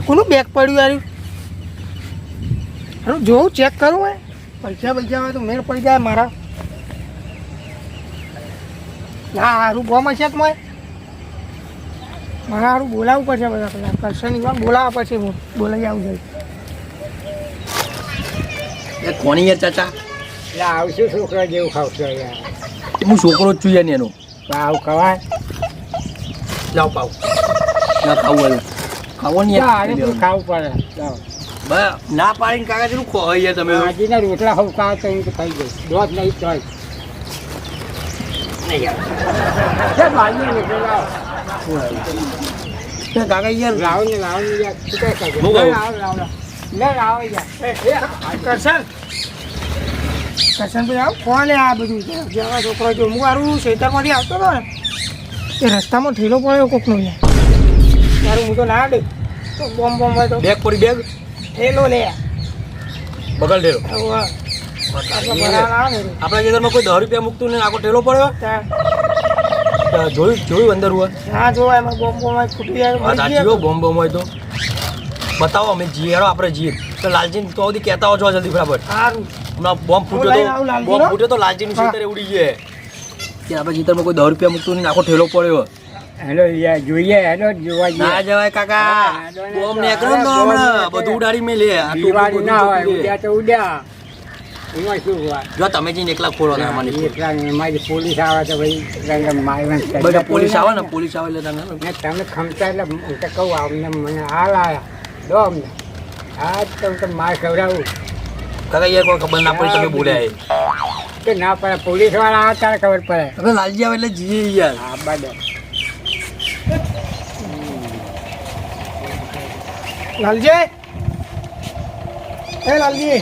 આ કોનું બેગ પડ્યું યાર હું જોઉં ચેક કરું હે. પૈસા પૈસા હોય તો મેળ પડી જાય મારા. ના હારું બોમ હશે જ મારા હારું બોલાવવું પડશે બધા પેલા. નહીં ઈવન બોલાવવા પડશે હું. બોલાવી આવું જાય એ કોની યાર ચાચા? એટલે આવશું છોકરા જેવું ખાવશો યાર હું છોકરો જ છું યાર એનો. તો આવું ખવાય લાવ પાવ. ના ખાવું હોય ખાવો નહીં તો આને યાર શું ખાવું પડે લાવો. બસ ના પાડીને કાકા જેટલું ખો યાર તમે ભાજીના રોટલા હોવ ખાવ તો હું તો ખાઈ જઈશ દોધ નહીં તોય છે ભાજીના રોટલા લાવો. એ કાકા યાર લાવો ને લાવો ને યાર શું કહે કાકા? હું કહું? લાવો, લાવો, લાવો. લે લાવો યાર એ, એ, કરશન કરશન ભાઈ આવ કોને આ બધું છે જેવા છોકરો જો હું મારું ખેતરમાંથી આવતો હતો ને એ રસ્તામાં ઠેલો પડ્યો કોકનો યાર મારું હું તો ના દે તો બોમ્બ બોમ્બ હોય તો બેગ પડી બેગ? ઠેલો લે. બગલ ને. આપણા ખેતરમાં કોઈ દસ રૂપિયા મૂકતું નહીં આખો ઠેલો પડ્યો? જોયું જોયું અંદર હોય? હા જોવા એમાં બોમ્બ બોમ હોય ફૂટી જાય સાચી ગયા. બોમ્બ બોમ્બ હોય તો. બતાવો અમે જીએ હેડો આપણે જીએ. તો લાલજી તો સુધી કહેતા હો છો જલ્દી બરાબર હમણાં બોમ્બ ફૂટ્યો તો બોમ્બ ફૂટ્યો તો લાલજીનું. ખેતરે ઉડી જાય કે આપણે ખેતરમાં કોઈ દસ રૂપિયા મૂકતું નહીં આખો ઠેલો પડ્યો. હેલો જોઈએ હેલો જોવા ના જવાય કાકા. બોમ ના, ના, બોમ્બ ના, નીકળ્યો ને તો હમણાં. બધું ઉડાડી મે લે. દિવાળી ના હોય ઉડ્યા તો ઉડ્યા. એમાં શું હોય? જો તમે જઈને એકલા ખોલો ને મને એકલા એમાં પોલીસ આવે તો ભાઈ કરી બધા પોલીસ આવે ને પોલીસ આવે એટલે તમે તમે ખમતા એટલે હું તો કહું અમને મને હાલ આયા. દો અમને. આ તો હું તમને માર ખવડાવું. કાકા યાર કોઈ ખબર ના પડી તમે બોલ્યા કે ના પડે પોલીસવાળા આવે ત્યારે ખબર પડે. લાલજી આવે એટલે જીએ યાર. હા બધે લાલજી? એ લાલજી.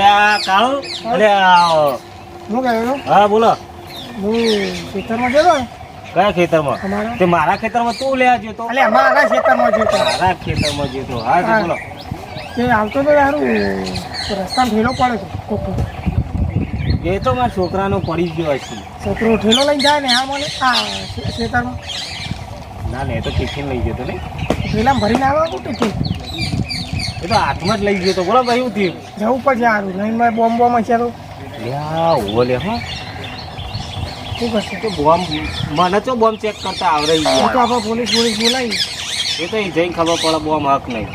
આ કાળો? આ- હું ગયો હા બોલો. હું ખેતરમાં ગયો ને? કયા ખેતરમાં? તે મારા ખેતરમાં તું લેવા જતો મારા ખેતરમાં જતો મારા ખેતરમાં જતો હા હા. બોલો. તે આવતો તો સારું રસ્તામાં ઠેલો પડે છે એ તો મારા છોકરાનો પડી ગયો હશે છોકરો ઠેલો લઈને જાય ને આ મને આ ખેતરમાં. ના ને એ તો ટિફિન લઈ જતો ને ઠેલામાં ભરીને આવે તો ટિફિન એ તો હાથમાં જ લઈ ગયો તો બોલો ભાઈ એવું થયું? જવું પડશે સારું નહીં મેં બોમ્બ બોમ્બ હશે તો. લ્યા ઓવો લે હા. શું કરશે? તો બોમ્બ મને તો બોમ્બ ચેક કરતા આવડે તો આપણે પોલીસ પોલીસ બોલાવી એ તો એ જઈને ખબર પડે બોમ્બ હક નહીં.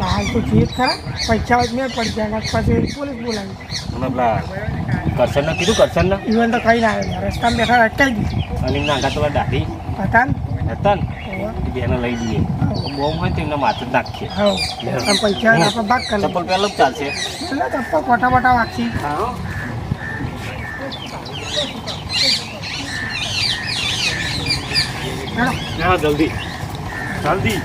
હાલ તો જે ખરા. પૈસા જ મેં પડી જાય પછી પોલીસ બોલાવી અને પેલા કરશન કીધું કરશન ઇવન તો કઈ ના રસ્તામાં બેઠા અટકાઈ દીધું. અને એમના તો દાઢી. હતા હતા ને? હોવે. એ લઈ જઈએ બોમ્બ હોય તો એમને માથે નાખીએ પૈસા ભાગ કરી ચપ્પલ પહેલું જ ચાલશે એટલે ચપ્પા પોટા પોટા વાગશી હા જલ્દી જલ્દી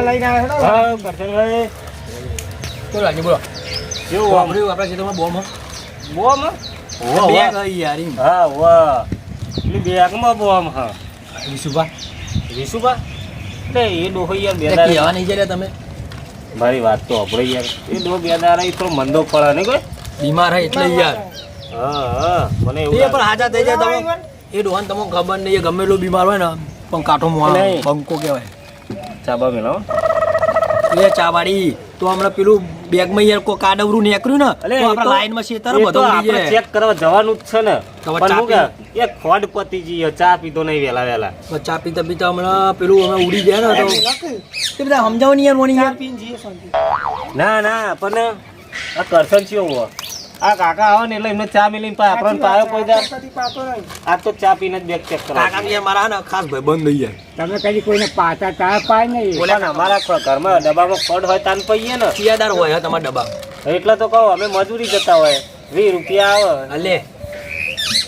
લઈને આવ્યો હા કરશનભાઈ તો લાલજી બોલો. કેવું વાપર્યું આપણા ખેતરમાં બોમ્બ બોમ બેગ આવી યાર હા વાહ. પેલી બેગમાં બોમ હા. વિશુભા વિશુભા એટલે એ ડોહો યાર બે એટલે કહેવા દાડા નહીં જડ્યા તમે? મારી વાત તો આપણે યાર. એ ડોહો બે દાડા થોડો મંદો પડે ને કોઈ? બીમાર હે એટલે યાર. હા હા. મને એવું એ પણ. હાજા થઈ જાય તમે. એ ડોહાને તમને ખબર નહીં એ ગમે એટલો બીમાર હોય ને પણ કાંઠો મોં નહીં. બંકો કહેવાય. ચાબા મેલો એ ચાવાડી. તો હમણાં પેલું બેગમાં યાર કોઈ કાડવરું નીકળ્યું ને તો આપણે લાઈનમાં શેતર બધો ઉડી આપણે ચેક કરવા જવાનું જ છે ને. પણ હું કે એ ખોડ પતી જઈએ ચા પીતો નહીં વેલા વેલા તો ચા પીતા પીતા હમણાં પેલું હમણાં ઉડી જાય ને તો તે બધા સમજાવો નહીં યાર મોની ચા યાર ના ના પણ આ કરશન છે એવું આ કાકા આવે ને એટલે એમને ચા મિલી આપણને પાયો કોઈ જાય. આ તો ચા પીને જ બેગ ચેક કરો. કાકા બી યાર મારા ને ખાસ ભાઈ બંધ થઈ જાય. તમે કદી કોઈને પાતા ચા પાય નહીં. બોલે ને અમારા ઘરમાં ડબ્બામાં ફળ હોય તાન પઈએ ને. ચિયાદાર હોય હે તમારા ડબ્બા. એટલે તો કહો અમે મજૂરી જતા હોય. વીસ રૂપિયા આવે. અલે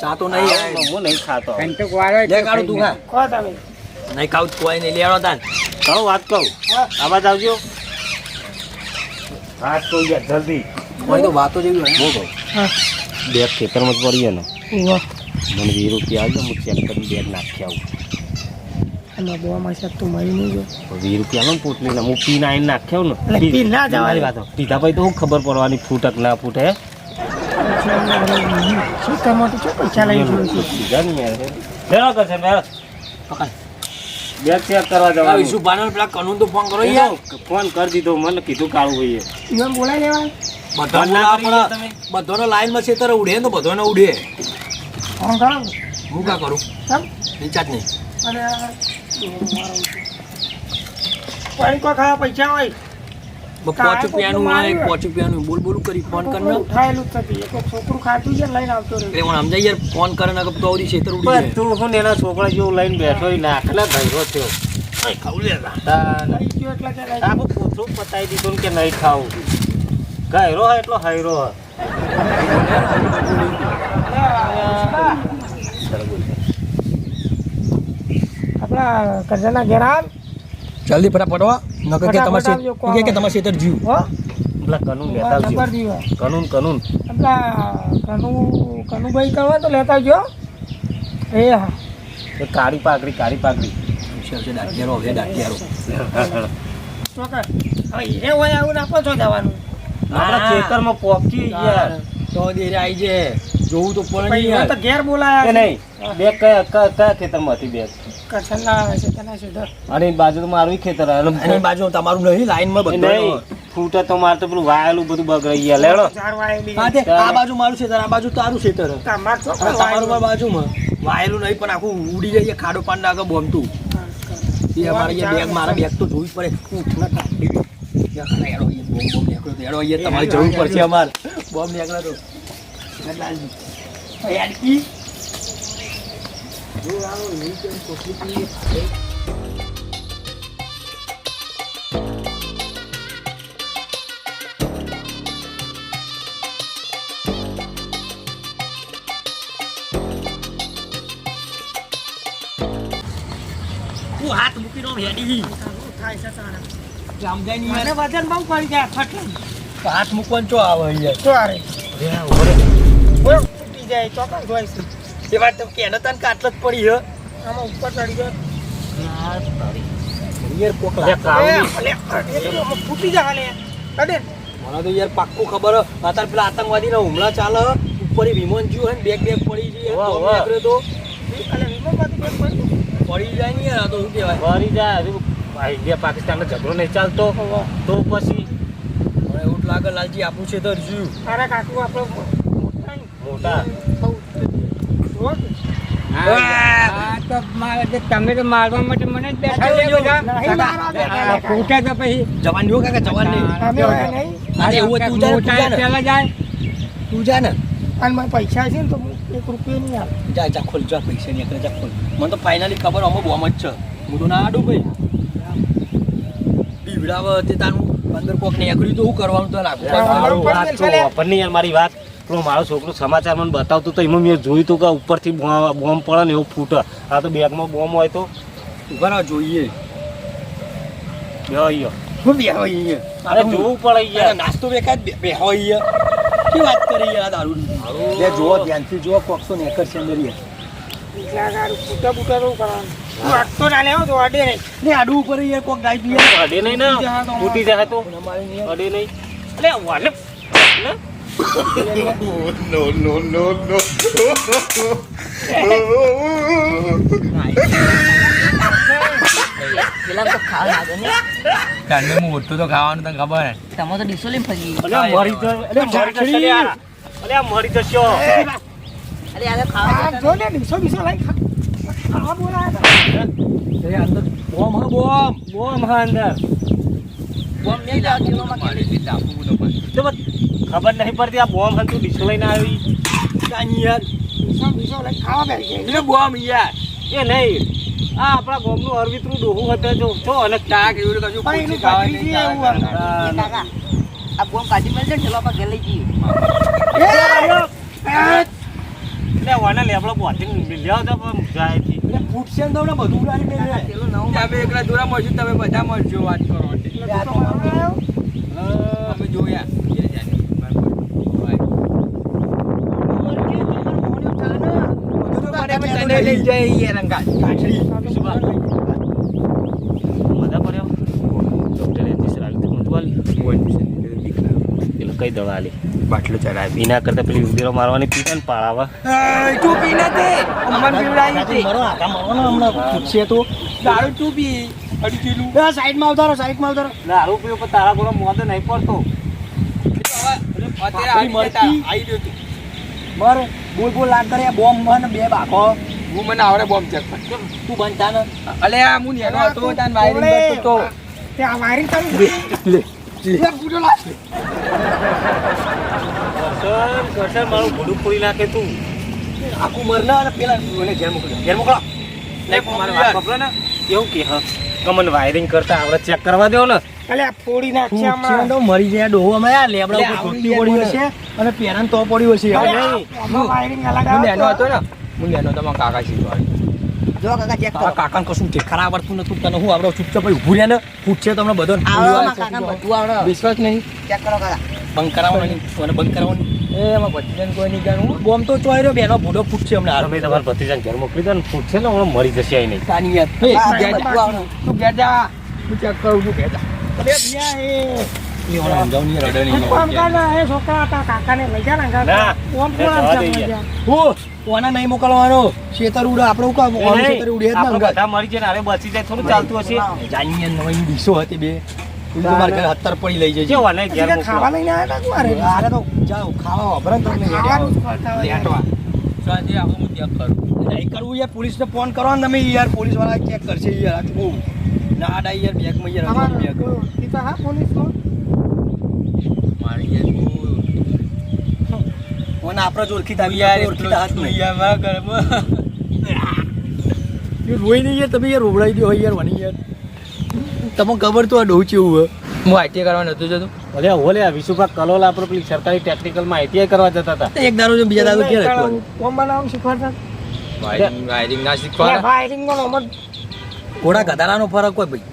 ચા તો નહીં. હું નહીં ખાતો. કંટક વાળો લે કાઢું તું ખા ખો તમે. નહીં ખાવ કોઈ નહીં લેવાનો તાન. કહું વાત કહું. હા. આવાજ આવજો. વાત કહું જલ્દી. તો વાતો જેવી હોય બહુ હા. બેગ ખેતરમાં જ પડીએ ને. મને વીસ રૂપિયા આવજો હું ચેક કરીને બેગ નાખી આવું. તું મળી નહીં ગયો વીસ ને હું નાખ્યો ને. પી ના જવાની વાત. પીધા પછી તો હું ખબર પડવાની ફૂટક ના ફૂટે શું મોટું છે? પૈસા લઈ. બેગ ચેક કરવા જવાનું. વિશુભાઈને પેલા કનુન તો ફોન કરો યાર. ફોન કરી દીધો મને કીધું કાળું ભાઈએ બોલાવા તમે. બધાનો લાઈનમાં છે તારે ઉડે તો બધાને ઉડે. ફોન કરો? હું કા કરું? રિચાર્જ નહીં. કોઈ પાણી કોઈ ખાવા પૈસા હોય. પાંચ રૂપિયાનું હોય પાંચ રૂપિયાનું. બોલ બોલું કરી ફોન કર ને. ઉઠાયેલું જ એક છોકરું ખાતું છે લઈને આવતો એટલે સમજાય યાર ફોન કરે ને તો છેતર ઉડી તું હું એના છોકરા જેવું લઈને બેઠો એ નાખના ભૈરો થયો. ખાવું લે એટલે ને કે નહીં ખાવું. ગાયરો હોય એટલો હાયરો હોય. આપણા કરજાના ઘેરાલ આવ જલ્દી ફટાફટ હો. નકર કે તમારે કે કે તમારે શેતર જીવ. હો? પેલા કનુન લેતા આવજો. કનુન કનુન. આપણા કનુ કનુભાઈ કરવા તો લેતા આવજો. એ હા. એ કાળી પાકડી કાળી પાકડી છે દાંતિયારો હવે હવે એ હોય આવું નાખો છો જવાનું. આપણા ખેતરમાં પોકી યાર. તો દેરે આઈ છે જોવું તો પણ હવે તો ઘેર બોલાયા નહીં? બે કયા કયા બે. અને બાજુ તો મારું ખેતર અને બાજુ તમારું નહીં લાઈનમાં બધું ફૂટે તો મારે તો પેલું વાયેલું બધું બગડાઈ ગયા લેડો આ બાજુ મારું છે આ બાજુ તારું છે તર તમાર પણ બાજુમાં. વાયેલું નહીં પણ આખું ઉડી જાય ખાડો પાન નાખે બોમતું. એ અમારે બેગ મારા બેગ તો જોવી જ પડે. ના તમારે જરૂર પડશે અમારે બોમ્બ નીકળ્યો તો હાથ મૂકીને આમ હેડી થાય છે. સમજાય નહીં. મને વજન બહુ પડી જાય ફટલે હાથ મૂકવાનું ચો આવે અહીંયા? તો અરે લે, ઓરે. બોલો તૂટી જાય ચોક્કસ છે. એ વાત તો કેનો તને કાટલો જ પડી હે? આમાં ઉપર ચડી ગયો. યાર ફૂટી હાલે. કડે મને તો યાર પાક્કું ખબર હે. અત્યારે પેલા આતંકવાદીના હુમલા ચાલે ઉપર વિમાન જ્યું હોય ને બેગ બેગ પડી. નીકળ્યો તો. પડી જાય ને યાર તો શું કહેવાય? ફરી જાય ઇન્ડિયા પાકિસ્તાનનો ઝઘડો નહીં ચાલતો તો પછી મને એવું લાગે લાલજી આપણું છે તો જ્યું અરે કાકુ આપણે મોટા નહીં. મોટા? તમે તો મારવા માટે મને જ બેઠા નહીં તો પછી. જવાન જો કાકા જવાન નહીં? નહીં. એવું જાય તું જા ને. અને મારે પૈસા છે ને તો એક રૂપિયો નહીં આપે. જા જા ખોલ જા પૈસા ની જા ખોલ. મને તો ફાઇનલી ખબર અમુક બોમ જ છે. હું તો ના આડું ભાઈ. બીવડાવે તે તારું? અંદર કોક ને એકડ્યું તો શું કરવાનું તો લાગુ હા, વાત તો ચાલે. વાપરની યાર મારી વાત. પેલો મારો છોકરો સમાચાર મને બતાવતું તો એમાં મેં જોયું તું કે ઉપરથી બોમ્બ પડે ને એવું ફૂટે. આ તો બેગમાં બોમ્બ હોય તો ઊભા જોઈએ. યો. બે અરે જોવું પડે નાસ્તો બેકાર બે બે શું વાત કરી યાર દારૂ જુઓ ધ્યાનથી જુઓ કોકસો ને એકર છે અંદર યાર. ફૂટા ફૂટા કરવાનું. તું ના લેવો તો અડે નહીં. ને આડું ઉપર યાર કોક ડાઈટ યાર અડે નહીં ને. ફૂટી જાય તો. અમારે નહીં અડે નહીં. અલે વાલે. લે. કાંડે હું મોટું તો ખાવાનું તને ખબર તમે તો ડીસો લઈને ફરી. મરી જશે. અરે મરી જશે લે આ. ખાવા જો ને ડીસો બીસો લઈ ખા ખાવા બોલાયા. એ અંદર બોમ હા બોમ બોમ હા અંદર બોમ્બ નહીં જાવ કિલોમાં કેટલી તો બસ ખબર નહીં પડતી આ બોમ હતું ડીસો લઈને આવી યાર ડીસો લઈ ખાવા બેસી બોમ યાર એ નહીં આ આપણા ગામનું અરવિત્રું ડોહું હતું જો છો અને તાક એવું કશું પૂછી ખાવા. ચાલે. આ બોમ કાઢી મળશે ને ઠેલો પર ઘેર લઈ જઈએ એટલે વાને લેબડો પણ જાય ફૂટશે ને તો હમણાં બધું ઉડાડી. ઠેલો અમે એકલા દોરા મળશું તમે બધા મળજો વાત કરો? અમે જોયા લઈ જાય રંગા. કાઠડી. આલી એટલે કઈ દવા લે બાટલો ચડાવી. એના કરતા પેલી ઉંદીરો મારવાની પીતા ને પાળાવા. તું પી ને તે. અમન પીવડાવી હતી. મરો આકા મરો ને હમણાં પૂછશે તો. દારૂ તું પી. અડી કિલો સાઈડમાં ઉતારો રહો સાઈડમાં ઉતારો દારૂ પીવો પણ તારા ઘોડો મોઢે નહીં પડતો. તું. મર બોલ બોલ લાગ કરે બોમ્બ મને બે બાકો હું મને આવડે બોમ્બ ચેક તું બનતા ને. અલે આ હું નેનો હતો તાન વાયરિંગ કરતો તો તે આ વાયરિંગ કરી લે મારું ઘોડું ખોલી નાખે તું. આખું મરના અને પેલા મને ઘેર મોકલો ઘેર મોકલો. ને. એવું કે હા. કમન વાયરિંગ કરતા આવડે ચેક કરવા દેવો ને. અલે ફોડી નાખશે આમાં. તો મરી જાય ડોહો અમે આ લેબડા ઉપર ધોતી પડી હશે અને પેરાન તો પડી હશે. વાયરિંગ અલગ હું નેનો હતો ને. હું નેનો હતો કાકા શીખવાડી જો કાકા ચેક કરો. કાકાને કશું ઠેકાણા આવડતું નતું તને હું આવડો ચૂપચાપ ભાઈ ઊભું રહે ને પૂછશે તમને બધો આવડો કાકા બધું આવડો. વિશ્વાસ નહીં. ચેક કરો કાકા. બંધ કરાવો નહીં મને બંધ કરાવો નહીં. એ એમાં ભત્રીજાને કોઈ નહીં જાણવું બોમ્બ તો ચોઈ રહ્યો બેનો ભૂડો ફૂટશે હમણાં. હારો તમે તમારા ભત્રીજાને ઘેર મોકલી દો ને ફૂટશે ને હમણાં મરી જશે અહીં નહીં. તાની તું ઘેર જા. હું ચેક કરું છું ઘેર જા. એ એ ઓલા સમજાવું નહીં, રડે નહીં. એક કામ એ છોકરા હતા કાકાને લઈ જા ને ઘર. ના. ઓમ એ કોણ જવા છે દઈએ. લઈ જા. હું ઓના નહીં મોકલવાનો? શેતર ઉડે આપણે કામ? ઓનું શેતર ઉડે જ ને બધા મરી જાય ને બચી જાય થોડું ચાલતું હશે. જાનીએ નવાઈ ડીશો હતી બે. તું તો મારા ઘરે હત્તર પડી લઈ જજે. કેવા નહીં ઘેર સીધા ખાવા લઈને આવ્યા મારે આરે તો જાઓ ખાવા વાપરે તમને ખાવાનું જ કરતા હોય. લેટવા સાંજે આવું હું ચેક કરું. નહીં કરવું યાર પોલીસને ફોન કરો ને તમે યાર પોલીસવાળા ચેક કરશે યાર. બહુ ના ડાઈ યાર બેગમાં યાર બેગ તો હા પોલીસમાં. મારી યાર હું કોને આપણે જ ઓળખીતા યાર ઓળખીતા હાથ નહીં. યાર મારા ઘરમાં એ રોઈ નહીં યાર તમે યાર રોવડાવી દો યાર વાની યાર. તમને ખબર તો આ ડોહ એવું હું આઈટીઆઈ કરવા નતો જતો. ભલે ઓલે આ વિશુભા કલોલ આપણે પેલી સરકારી ટેકનિકલમાં આઈટીઆઈ કરવા જતા હતા. એક દારૂ જો બીજા દારૂ ક્યારે રાખવાનું? કોમ બનાવવાનું શીખવાડતા વાયરિંગ વાયરિંગ ના અરે વાયરિંગ નો નંબર ઘોડા ગધાડાનો ફરક હોય ભાઈ.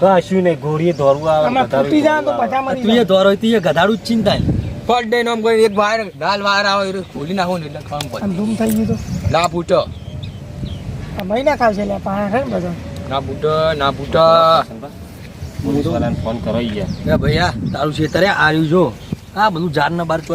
કશું નહીં ઘોડીએ દોરવું આવે તો દોરવું આવે. બધા મરી તું એ દોરો તું એ ગધાડું જ ચિંતા ફટ દઈને આમ કરીને એક વાયર લાલ વાયર આવે એ ખોલી નાખો ને એટલે ખબર પડે ધૂમ થઈ ગયું તો? ના ફૂટો. આ મહિના ખાવશે લે પાણા છે ને બધા? ના ફૂટો ના ફૂટો. પોલીસવાળાને ફોન કરો યાર ભૈયા તારું છેતરે આવ્યું જો. આ બધું જાર ના બાર તો.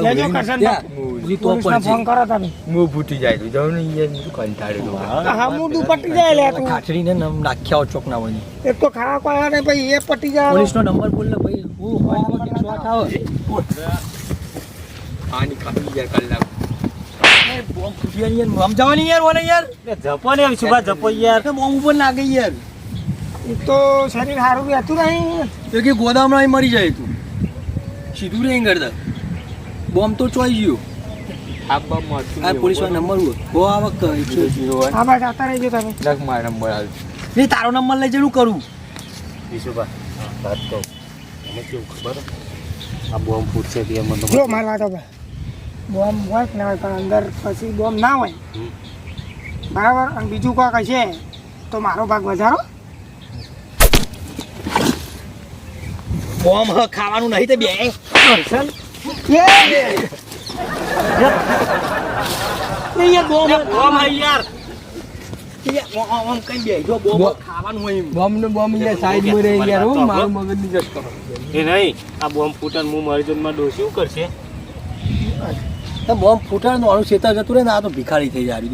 ફોન કરો તમે. મો ફૂટી જાય તું. જાવ ને યાર તું કંટાળ્યો તો હા. મો દુ પટી જાય લે તું. ખાચડી ને નામ નાખ્યા ચોક ના હોય. એક તો ખાવા કોઈ ને ભાઈ એ પટી જાય. પોલીસનો નંબર બોલ ને ભાઈ. હું હોય તો શોટ આવે. આની ખાલી યાર કલાક એ બોમ્બ ફૂટ્યા યાર. સમજાવવાની યાર ઓને યાર. એ જપો ને વિશુભા જપો યાર? કે બોમ્બ ઉપર લાગે યાર. તો શરીર સારું બી હતું નહીં. તો કે ગોદામમાં અહીં મરી જાય તું. સીધું નહીં કરતા બોમ્બ તો ચોઈ ગયો. આ પોલીસવાળા નંબર હો આ વખત આ બાજુ આવતા રહેજો તમે. લખ મારા નંબર આવે એ તારો નંબર લઈ જવાનું કરું? વિશુભા વાત કેવું ખબર? આ બોમ્બ ફૂટશે તે મને જો બોમ્બ હોય કે ના હોય પણ અંદર પછી બોમ્બ ના હોય. બરાબર? અને બીજું કોઈ હશે તો મારો ભાગ વધારો. બોમ્બ હ ખાવાનું નહીં તે બે. કરશન એ! નહીં આ બોમ્બ ફૂટન હું મરી માં શું કરશે? બોમ્બ ફૂટાણનું આનું છેતર જતું રહે ને આ તો ભિખારી થઈ જાય. તો.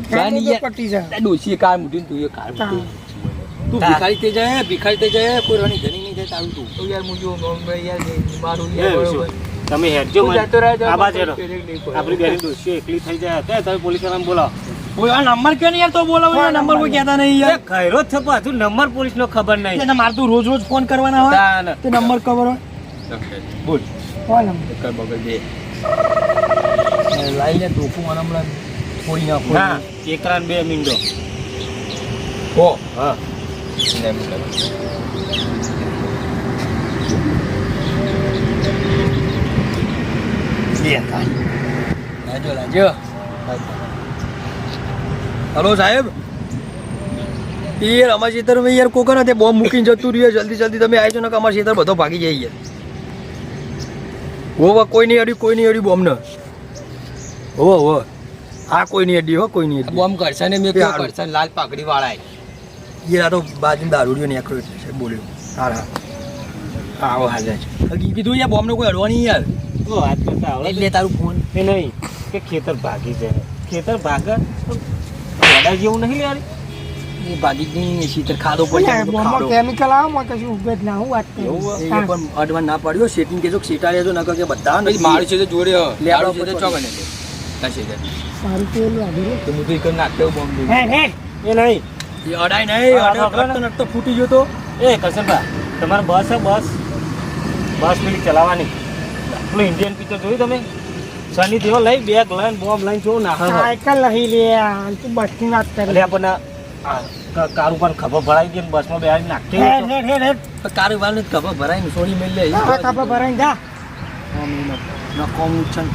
પટી ડોસી કાર મૂકી તું એ કાર તું ભિખારી થઈ જાય ભિખારી થઈ જાય કોઈ ધની નહીં થાય તારું તું. તો યાર મુજો યાર તમે હેડજો તું નહીં. આપણી એકલી થઈ જાય. તો તમે પોલીસ વાળાને બોલાવો. કોઈ નંબર કે યાર તો બોલાવો નંબર કોઈ કહેતા નહીં યાર. ખૈરો જ છે પણ નંબર પોલીસ નો ખબર નહીં. એટલે મારે તું રોજ રોજ ફોન કરવાના હોય. તે નંબર ખબર હોય? બોલ. કોણ નંબર? એક બગલ દે લાઈ લે ટોપું અને હમણાં ફોડી નાખો ના એકરા ને બે મીંડો હો હા ને એમ કરે. લાજો લાજો હલો સાહેબ એ યાર અમારા ખેતરમાં યાર કોકર તે બોમ્બ મૂકીને જતું રહ્યું જલ્દી જલ્દી તમે આવી જાઓ ને કે અમારા ખેતર બધો ભાગી જાય યાર હો હો કોઈ નહીં અડી કોઈ નહીં અડી બોમ્બ ને હો આ હા કોઈ નહીં અડી હો કોઈ નહીં અડી બોમ કરશે ને મેં એ કરશે લાલ પાકડી વાળા એ આ તો બાજુ દારૂડિયો નીકળ્યો એટલે છે બોલ્યો. હા હા આવો હાલે છે. કીધું યાર બોમ્બનો કોઈ અડવા નહીં યાર. તો વાત કરતા આવડે એટલે તારું ફોન. એ નહીં કે ખેતર ભાગી જાય. ખેતર ભાગ વડા જેવું નહીં યાર એ ભાગી જ નહીં શીતળ ખાધો પડી જાય તો બોમ્બમાં ખાડો. કેમિકલ આવે માં કશું ઉગે ના હું વાત કરું. એ પણ અડવા ના પાડ્યો સેટિંગ કેજો સેટા રહેજો નકર કે બધા મારું છે તો જોડે હ. લે મારું આપણે છે તો તે. સારું પેલું આગળ તો હું તો એક નાખતો બોમ્બ. હેડ હેડ એ નહીં. એ અડાય નહીં હા, અડાય હા, નટતો નટતો ફૂટી ગયો તો. એ કરશનભા તમારે બસ છે બસ. બસ પેલી ચલાવવાની. પેલું ઇન્ડિયન પિક્ચર જોયું તમે? સની દેવો લઈ બેગ લઈને બોમ્બ લઈને જોવું ના. સાયકલ નહીં લે આ તું બસની વાત કરે. લે પણ કાર ઉપર ખબર ભરાઈ ગઈ ને બસમાં બેહાડી નાખી હે હે હેડ કારે વાળ ને ખબર ભરાય ને સોની મેળ લે. હા કાપા ભરાઈને જા. નકોમ છે ને